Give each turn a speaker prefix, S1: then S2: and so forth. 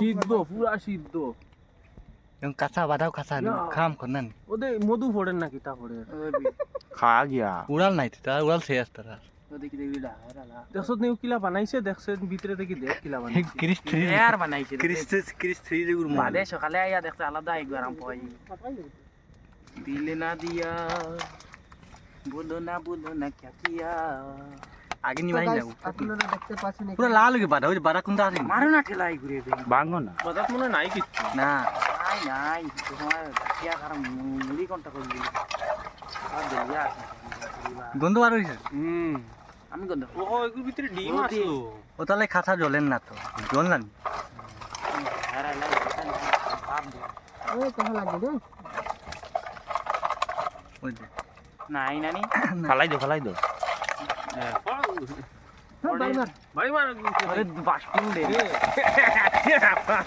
S1: সিদ্ধ পুরা সিদ্ধ
S2: kasa badaw kasa
S1: Ya.
S2: kham konan.
S1: ওদের মধু ফোড়েন না কিতা ফোড়ে
S3: খা গিয়া
S2: Ural নাই তা তারা।
S4: দেখি দেখি
S1: দেখছত নিউ কিলা বানাইছে দেখছে ভিতরে দেখি দেখ কিলা বানাইছে
S2: Kris three.
S4: আর বানাইছে
S2: Kris Kris three রে গুরমা।
S4: বাদে সকালে আইয়া দেখতে আলাদা একবার আম পাই দিলে না দিয়া বলো না বলো না ক্যা কিয়া
S2: আগে নিবাই না।
S5: আপনারা দেখতে পাচ্ছেন
S2: পুরো লাল হয়ে বাদা ওই বাদা কোনটা আছে?
S4: মারো না ঠেলাই ঘুরে দেই।
S3: ভাঙো না।
S1: বাজার মনে নাই কিচ্ছু
S2: না।
S4: নাই নাই তোমার কিয়া কারণ মুড়ি কোনটা করবি আর দেলিয়া
S2: গন্ধ বার হইছে।
S1: হুম
S4: আমি গন্ধ
S1: ও এগুলোর ভিতরে ডিম
S4: ও,
S1: আসলো
S2: ও তাহলে খাতা জ্বলেন না তো।
S4: হারা লাই ভাব দে।
S5: ওই কথা রে
S2: ওই।
S4: নাই নানি।
S3: ফালাই দো ফালাই দো।
S5: বাড়ি মার
S1: বাড়ি মার
S4: আরে বাস দে